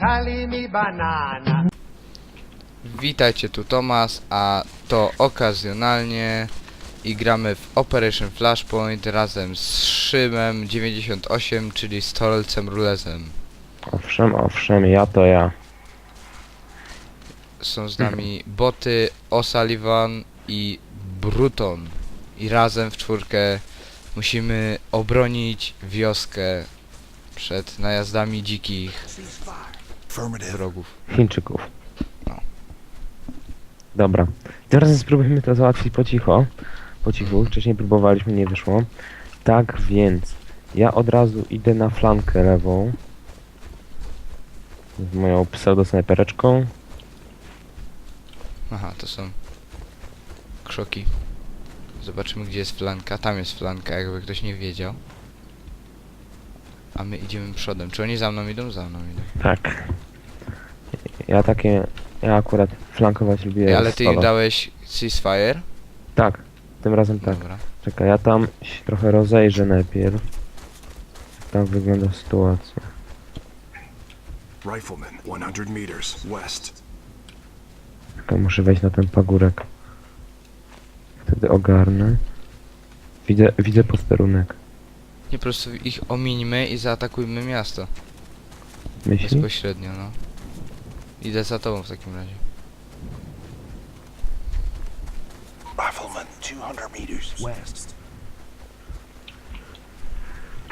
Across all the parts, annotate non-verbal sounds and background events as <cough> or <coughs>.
Me banana. Witajcie, tu Tomas, a to okazjonalnie i gramy w Operation Flashpoint razem z Szymem 98, czyli Stolcem Rulezem. Owszem, owszem, ja to ja. Są z nami boty O'Sullivan i Bruton. I razem w czwórkę musimy obronić wioskę przed najazdami dzikich wrogów. Chińczyków. No. Dobra. Teraz spróbujemy to załatwić po cicho. Po cichu. Wcześniej próbowaliśmy, nie wyszło. Tak więc ja od razu idę na flankę lewą. Z moją pseudo-snajpereczką. Aha, to są krzoki. Zobaczymy gdzie jest flanka. Tam jest flanka, jakby ktoś nie wiedział. A my idziemy przodem. Czy oni za mną idą? Za mną idą. Tak. Ja takie... Ja akurat flankować lubię. Ej, ale ty im dałeś ceasefire? Tak. Tym razem tak. Dobra. Czekaj, ja tam się trochę rozejrzę najpierw. Jak tam wygląda sytuacja. Rifleman, 100 meters west. Czekaj, muszę wejść na ten pagórek. Wtedy ogarnę. Widzę, widzę posterunek. Nie po prostu ich omińmy i zaatakujmy miasto. Myśli? Bezpośrednio, no. Idę za tobą w takim razie. Rifleman, 200 meters west.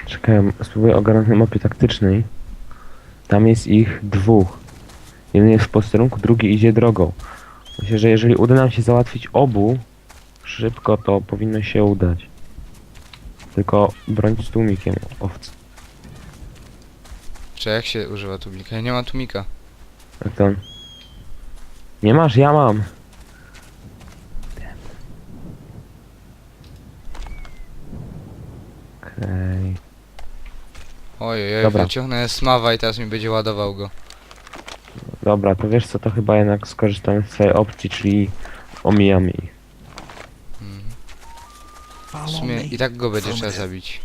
Czekaj, spróbuję ogarnąć na mapie taktycznej. Tam jest ich dwóch. Jeden jest w posterunku, drugi idzie drogą. Myślę, że jeżeli uda nam się załatwić obu szybko, to powinno się udać. Tylko broń z tłumikiem owcy. Czy jak się używa tłumika? Ja nie mam tłumika. Jak to on? Nie masz, ja mam. Okej. Ojej, oj, Dobra. wyciągnę smawa i teraz mi będzie ładował go. Dobra, to wiesz co, to chyba jednak skorzystamy z swojej opcji, czyli omijamy ich. W sumie i tak go będzie trzeba zabić.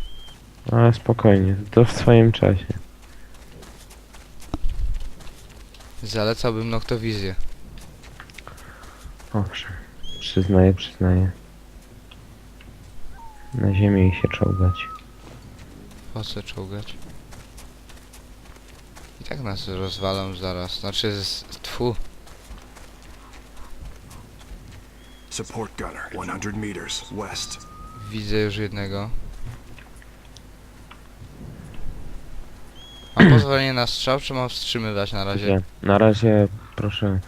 Ale spokojnie, to w swoim czasie. Zalecałbym noktowizję. Owszem, przyznaję, przyznaję. Na ziemię i się czołgać. Po co czołgać? I tak nas rozwalą zaraz. Znaczy, z... tfu. Support gunner, 100 meters west. Widzę już jednego. Mam pozwolenie na strzał, czy mam wstrzymywać na razie? Gdzie? Na razie proszę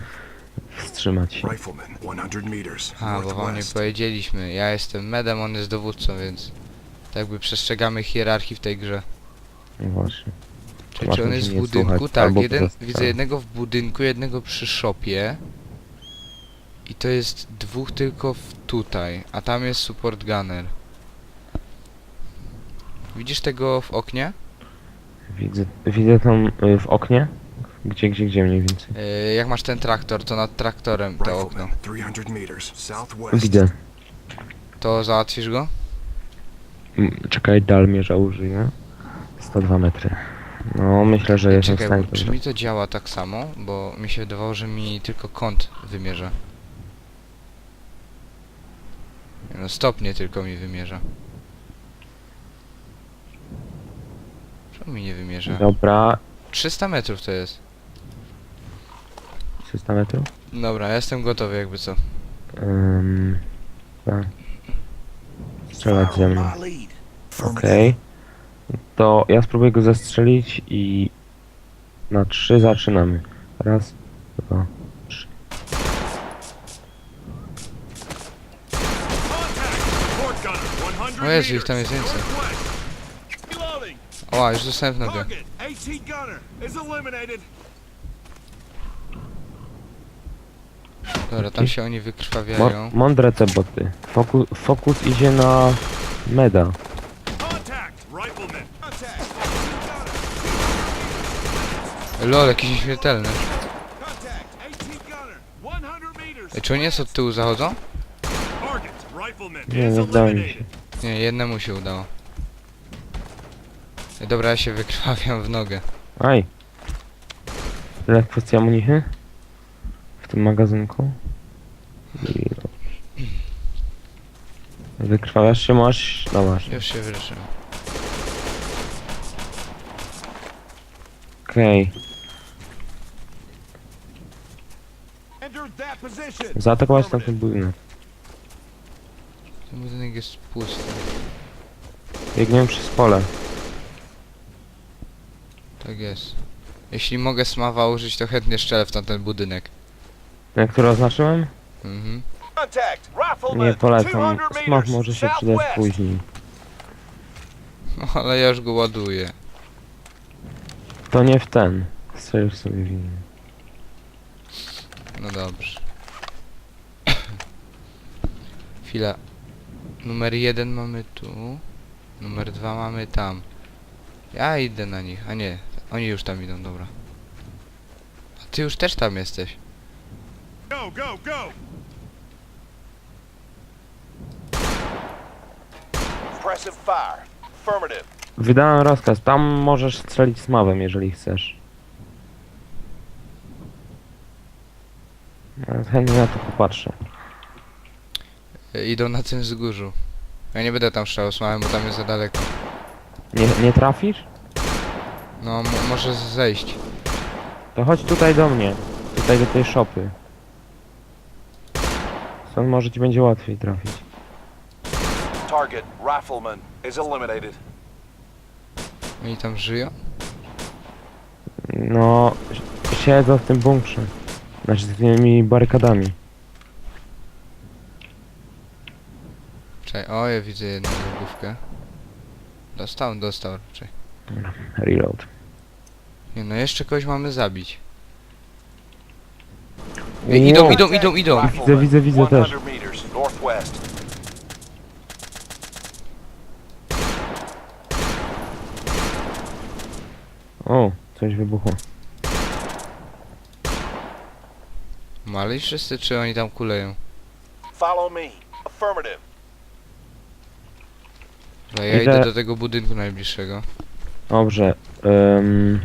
wstrzymać się. Rifleman, 100 meters A, bo wam nie northwest. powiedzieliśmy. Ja jestem medem, on jest dowódcą, więc... Tak jakby przestrzegamy hierarchii w tej grze. No właśnie. Czy, czy on jest w nie budynku? słuchać, Tak, albo jeden, przez- widzę jednego w budynku, jednego przy szopie. I to jest dwóch tylko w tutaj, a tam jest support gunner. Widzisz tego w oknie? Widzę, widzę tam y, w oknie. Gdzie, gdzie, gdzie mniej więcej? Yy, jak masz ten traktor, to nad traktorem to okno. Rifleman, 300 meters southwest. Widzę. To załatwisz go? Mm, Czekaj, dalmierza użyję. 102 metry. No, myślę, że Ej, jestem w Czekaj, stanie. bo to czy mi to działa tak samo? Bo mi się wydawało, że mi tylko kąt wymierza. Nie No stopnie tylko mi wymierza. Czemu mi nie wymierza? Dobra, 300 metrów to jest. 300 metrów. Dobra, ja jestem gotowy jakby co. Um. Strzelać ze mną. Okej. To ja spróbuję go zastrzelić i na trzy zaczynamy. Raz, dwa, trzy. Support gunner, 100 O Jezu, ich tam jest więcej. northwest. Reloading. O, już dostałem w nogę. Dobra, tam się oni Mo wykrwawiają. mądre te boty. Fokus, fokus idzie na meda. Lol, jakiś nieśmiertelny. Contact, AT gunner, 100 meters. Ej, czy oni jest od tyłu zachodzą? Nie, nie udało mi się. Nie, jednemu się udało. Dobra, ja się wykrwawiam w nogę. Aj, Tyle kwestia amunichy? W tym magazynku? I... Wykrwawiasz się, masz? No masz. Już się wyleczyłem. Okej. Zaatakować tam ten budynek. Ten budynek jest pusty. Biegniemy przez pole. Tak jest. Jeśli mogę smawa użyć, to chętnie strzelę w tamten budynek. Ten, który oznaczyłem? Mhm. Contact. Rifleman. Nie polecam. 200 Smaw meters. może się przydać southwest. później. No <laughs> ale ja już go ładuję. To nie w ten. Strzelisz sobie w inny. No dobrze. <coughs> Chwila. Numer jeden mamy tu. Numer dwa mamy tam. Ja idę na nich. A nie, oni już tam idą, dobra. A ty już też tam jesteś. Go, go, go. Impressive fire. Affirmative. Wydałem rozkaz. Tam możesz strzelić smawem, jeżeli chcesz. Ja Chętnie na to popatrzę. E, Idą na tym wzgórzu. Ja nie będę tam strzelał bo tam jest za daleko. Nie, nie trafisz? No, mo- może zejść. To chodź tutaj do mnie. Tutaj do tej szopy. Stąd może ci będzie łatwiej trafić. Target. Rifleman is eliminated. Oni tam żyją? No, si- siedzą w tym bunkrze. Znaczy z tymi barykadami. Czekaj, o ja widzę jedną główkę. Dostał, dostał raczej. Reload. Nie no, jeszcze kogoś mamy zabić. Ej, idą, idą, idą, idą! Widzę, widzę, widzę też. 100 meters northwest. O, coś wybuchło. Mali wszyscy, czy oni tam kuleją? Follow me. Affirmative. No ja Idę- idę do tego budynku najbliższego. Dobrze. Um,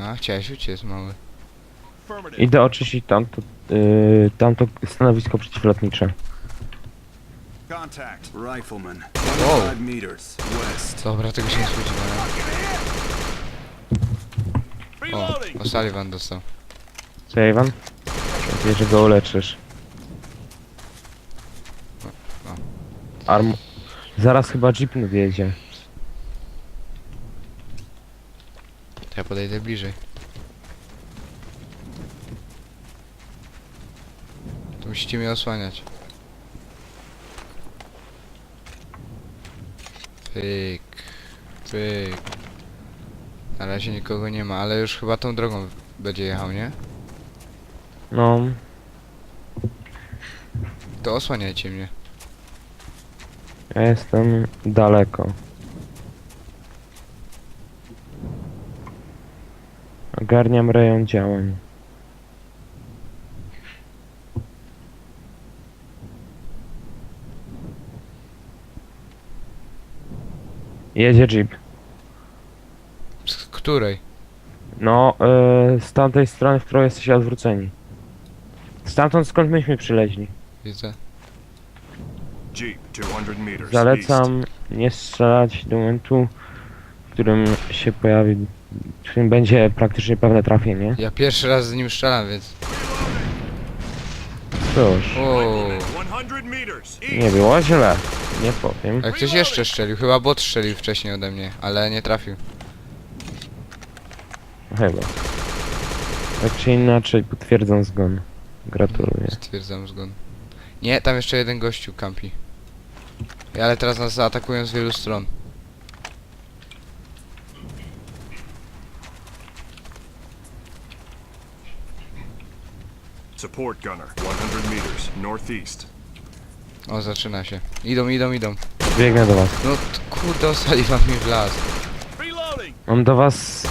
A, chciałeś uciec, mały. Idę oczyścić tamto, yy, tamto stanowisko przeciwlotnicze. Contact. Rifleman. Wow. 25 meters west. Dobra, tego się nie spodziewałem. O, Reloading. o Sullivan dostał. Co, Iwan? Nadzieję, że go uleczysz. Arm... Zaraz chyba jeep wjedzie. To ja podejdę bliżej. To musicie mnie osłaniać. Pyk. Pyk. Na razie nikogo nie ma, ale już chyba tą drogą będzie jechał, nie? No, To osłaniajcie mnie. ja jestem daleko. Ogarniam rejon działań. Jedzie jeep. Z której? No, yy, z tamtej strony, w którą jesteście odwróceni. Stamtąd skąd myśmy przyleźli. Widzę. Jeep. 200 meters east. Zalecam nie strzelać do momentu, w którym się pojawi, w którym będzie praktycznie pewne trafienie. Ja pierwszy raz z nim strzelam, więc... Cóż, O, 100 meters east. Nie było źle, nie powiem. A ktoś jeszcze strzelił, chyba bot strzelił wcześniej ode mnie, ale nie trafił. Chyba. Tak czy inaczej, potwierdzam zgon. Gratuluję. Stwierdzam zgon. Nie, tam jeszcze jeden gościu kampi. Ale teraz nas zaatakują z wielu stron. Support gunner. 100 meters northeast. O, zaczyna się. Idą, idą, idą. Biegnę do was. No t- kurde, O'Sullivan mi wlazł. Reloading. Mam do was.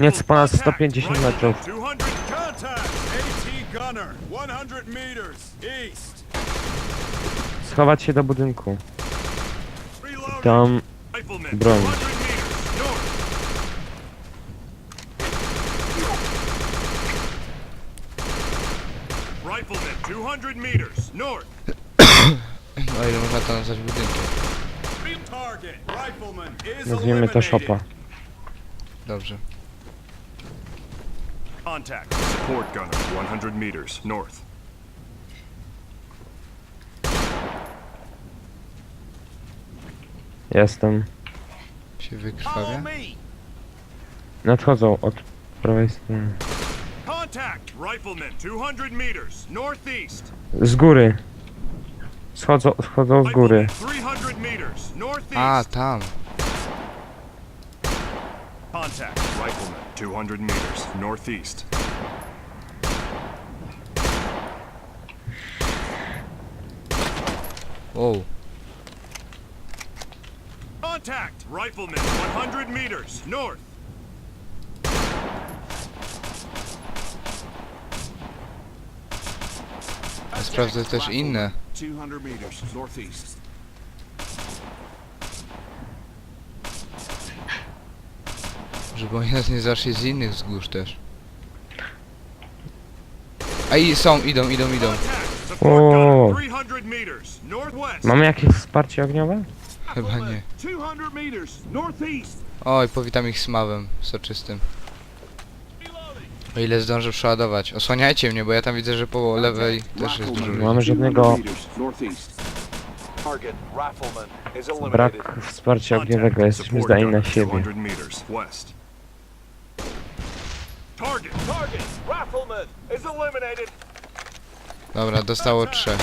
Nieco ponad Contact. 150 metrów. Rifleman, 200 gun. Contact! AT gunner, 100 meters east. Schować się do budynku. Reloading. Tam Rifleman, Broń. 200 meters north. Rifleman, 200 meters north. No ile można to nazwać budynkiem? Nazwiemy to szopa. Dobrze. Contact. Support gunner, 100 meters north. Jestem. Się wykrwawia. Nadchodzą od prawej strony. Contact. Rifleman, 200 meters northeast. Z góry. Schodzą, schodzą z góry. Rifleman, 300 meters northeast. A, tam. Contact. Rifleman, 200 meters northeast. Wow. Contact. Rifleman, 100 meters north. Sprawdzę też inne. 200 meters northeast. Żeby oni nas nie zaszli z innych wzgórz też. A i są, idą, idą, idą. O. gunner, 300 meters northwest. Mamy jakieś wsparcie ogniowe? Chyba nie. 200 meters northeast. Oj, powitam ich smawem soczystym. O ile zdążę przeładować. Osłaniajcie mnie, bo ja tam widzę, że po lewej też jest dużo Nie ludzi. mamy żadnego northeast. Target. Rifleman is brak wsparcia ogniowego. Jesteśmy zdani na siebie. 200 meters west. Target. Target. Rifleman is eliminated. Dobra, dostało trzech.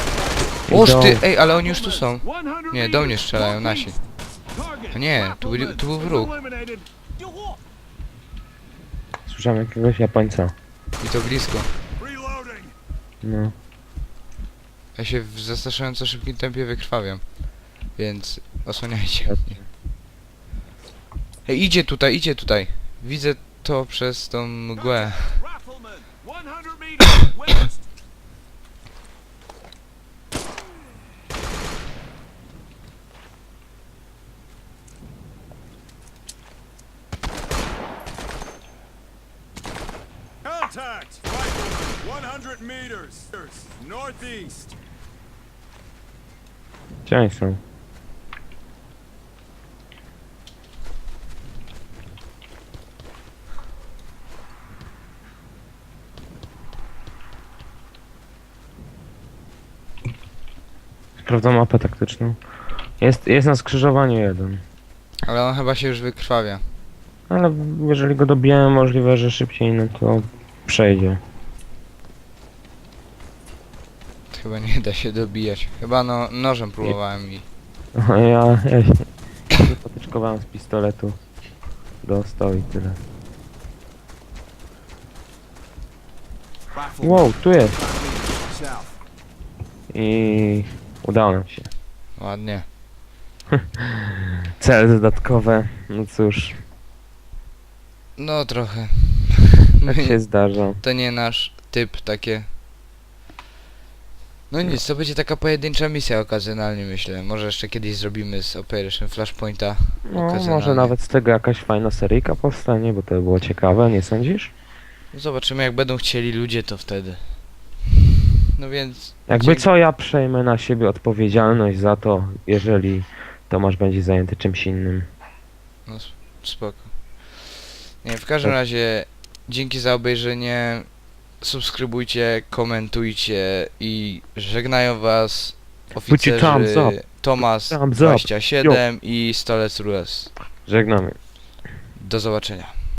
Oż ty, ej, ale oni już tu są. 100 Nie, do mnie strzelają nasi. A nie, tu byli- tu był wróg. Słyszałem jakiegoś Japońca. I to blisko. No. Ja się w zastraszająco szybkim tempie wykrwawiam. Więc osłaniajcie mnie. Ej, idzie tutaj, idzie tutaj. Widzę to przez tą mgłę. Rifleman 100 meters west. Contact! Rifleman 100 meters northeast. Gdzie oni są? Sprawdzam mapę taktyczną. Jest, jest na skrzyżowaniu jeden. Ale on chyba się już wykrwawia. Ale jeżeli go dobijemy, możliwe, że szybciej no to przejdzie. Chyba nie da się dobijać. Chyba no, nożem próbowałem i... A ja, ja się <laughs> zapatyczkowałem z pistoletu. Dostał i tyle. Wow, tu jest! I udało nam się. Ładnie. <laughs> Cele dodatkowe, no cóż, No trochę. <laughs> tak się zdarza. To nie nasz typ takie. No nic, to będzie taka pojedyncza misja okazjonalnie myślę. Może jeszcze kiedyś zrobimy z Operation Flashpointa. No, okazjonalnie. może nawet z tego jakaś fajna seryjka powstanie, bo to by było ciekawe, nie sądzisz? Zobaczymy jak będą chcieli ludzie to wtedy. No więc... Jakby dzięki- co, ja przejmę na siebie odpowiedzialność za to, jeżeli Tomasz będzie zajęty czymś innym. No s- spoko. Nie, w każdym razie dzięki za obejrzenie. Subskrybujcie, komentujcie i żegnają was oficerzy thumbs up. Tomas Thumbs up. 27 i Stolec Rules. Żegnamy. Do zobaczenia.